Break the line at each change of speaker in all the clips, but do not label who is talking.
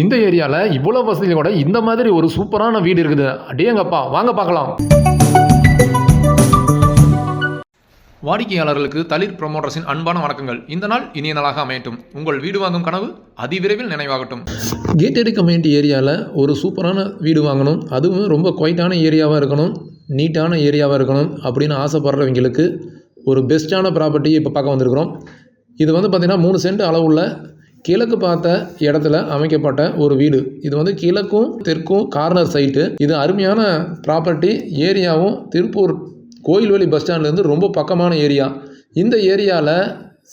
இந்த ஏரியாவில் இவ்வளோ வசதியோட இந்த மாதிரி ஒரு சூப்பரான வீடு இருக்குது. அடியங்கப்பா வாங்க பார்க்கலாம். வாடிக்கையாளர்களுக்கு தளிர் ப்ரொமோட்டர்ஸின் அன்பான வணக்கங்கள். இந்த நாள் இனிய நாளாக அமையட்டும். உங்கள் வீடு வாங்கும் கனவு அதிவிரைவில் நினைவாகட்டும். கேட்டட் கம்யூனிட்டி ஏரியாவில் ஒரு சூப்பரான வீடு வாங்கணும். அதுவும் ரொம்ப குவைட்டான ஏரியாவாக இருக்கணும். நீட்டான ஏரியாவாக இருக்கணும் அப்படின்னு ஆசைப்படுறவங்களுக்கு ஒரு பெஸ்ட்டான ப்ராப்பர்ட்டி இப்போ பார்க்க வந்திருக்கிறோம். இது வந்து பார்த்திங்கன்னா மூணு சென்ட் அளவுள்ள கிழக்கு பார்த்த இடத்துல அமைக்கப்பட்ட ஒரு வீடு. இது வந்து கிழக்கும் தெற்கும் கார்னர் சைட்டு இது அருமையான ப்ராப்பர்ட்டி ஏரியாவும் திருப்பூர் கோயில்வெளி பஸ் ஸ்டாண்ட்லேருந்து ரொம்ப பக்கமான ஏரியா. இந்த ஏரியாவில்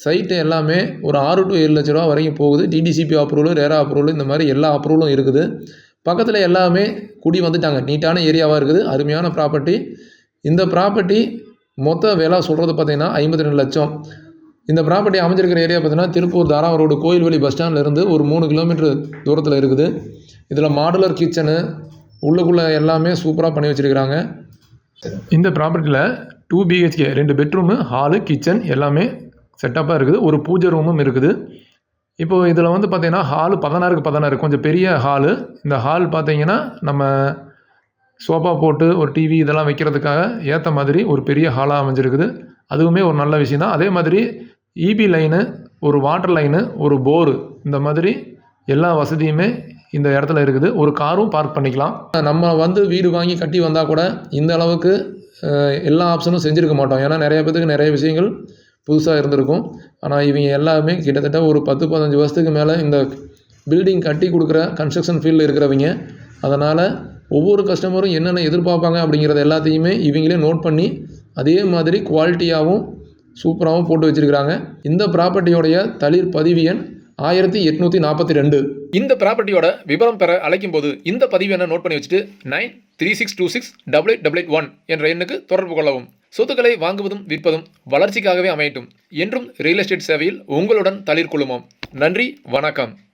சைட்டு எல்லாமே ஒரு ஆறு டு ஏழு லட்ச ரூபா வரைக்கும் போகுது. டிடிசிபி அப்ரூவல் ரேரா அப்ரூவல் இந்த மாதிரி எல்லா அப்ரூவலும் இருக்குது. பக்கத்தில் எல்லாமே குடி வந்துட்டாங்க. நீட்டான ஏரியாவாக இருக்குது. அருமையான ப்ராப்பர்ட்டி இந்த ப்ராப்பர்ட்டி மொத்த விலை சொல்கிறது பார்த்திங்கன்னா ஐம்பத்தி ரெண்டு லட்சம். இந்த ப்ராப்பர்ட்டி அமைஞ்சிருக்கிற ஏரியா பார்த்தீங்கன்னா திருப்பூர் தாராவரம் ரோடு கோயில்வெளி பஸ் ஸ்டாண்ட்லேருந்து ஒரு மூணு கிலோமீட்டர் தூரத்தில் இருக்குது. இதில் மாடுலர் கிச்சனு உள்ளுக்குள்ளே எல்லாமே சூப்பராக பண்ணி வச்சுருக்கிறாங்க. இந்த ப்ராப்பர்ட்டியில் டூ பிஹெச்கே ரெண்டு பெட்ரூமு ஹாலு கிச்சன் எல்லாமே செட்டப்பாக இருக்குது. ஒரு பூஜை ரூமும் இருக்குது. இப்போது இதில் வந்து பார்த்திங்கன்னா ஹாலு பதினாறுக்கு பதினாறு கொஞ்சம் பெரிய ஹாலு இந்த ஹால் பார்த்திங்கன்னா நம்ம சோஃபா போட்டு ஒரு டிவி இதெல்லாம் வைக்கிறதுக்காக ஏற்ற மாதிரி ஒரு பெரிய ஹாலாக அமைஞ்சிருக்குது. அதுவுமே ஒரு நல்ல விஷயம் தான் அதே மாதிரி இபி லைனு ஒரு வாட்டர் லைனு ஒரு போரு இந்த மாதிரி எல்லா வசதியுமே இந்த இடத்துல இருக்குது. ஒரு காரும் பார்க் பண்ணிக்கலாம். நம்ம வந்து வீடு வாங்கி கட்டி வந்தால் கூட இந்த அளவுக்கு எல்லா ஆப்ஷனும் செஞ்சுருக்க மாட்டோம். ஏன்னா நிறைய பேத்துக்கு நிறைய விஷயங்கள் புதுசாக இருந்திருக்கும். ஆனால் இவங்க எல்லாமே கிட்டத்தட்ட ஒரு பத்து பதினஞ்சு வருஷத்துக்கு மேலே இந்த பில்டிங் கட்டி கொடுக்குற கன்ஸ்ட்ரக்ஷன் ஃபீல்டில் இருக்கிறவங்க. அதனால் ஒவ்வொரு கஸ்டமரும் என்னென்ன எதிர்பார்ப்பாங்க அப்படிங்கிறத எல்லாத்தையுமே இவங்களே நோட் பண்ணி அதே மாதிரி குவாலிட்டியாகவும் சூப்பராகவும் போட்டு வச்சுருக்கிறாங்க. இந்த ப்ராப்பர்ட்டியோடைய தளிர் பதிவு எண் ஆயிரத்தி எட்நூற்றி நாற்பத்தி ரெண்டு. இந்த ப்ராப்பர்ட்டியோட விவரம் பெற அழைக்கும் போது இந்த பதிவு எண்ணை நோட் பண்ணி வச்சுட்டு nine three six two six double eight double eight one என்ற எண்ணுக்கு தொடர்பு கொள்ளவும். சொத்துக்களை வாங்குவதும் விற்பதும் வளர்ச்சிக்காகவே அமையட்டும். என்றும் ரியல் எஸ்டேட் சேவையில் உங்களுடன் தளிர் குழுமம் நன்றி வணக்கம்.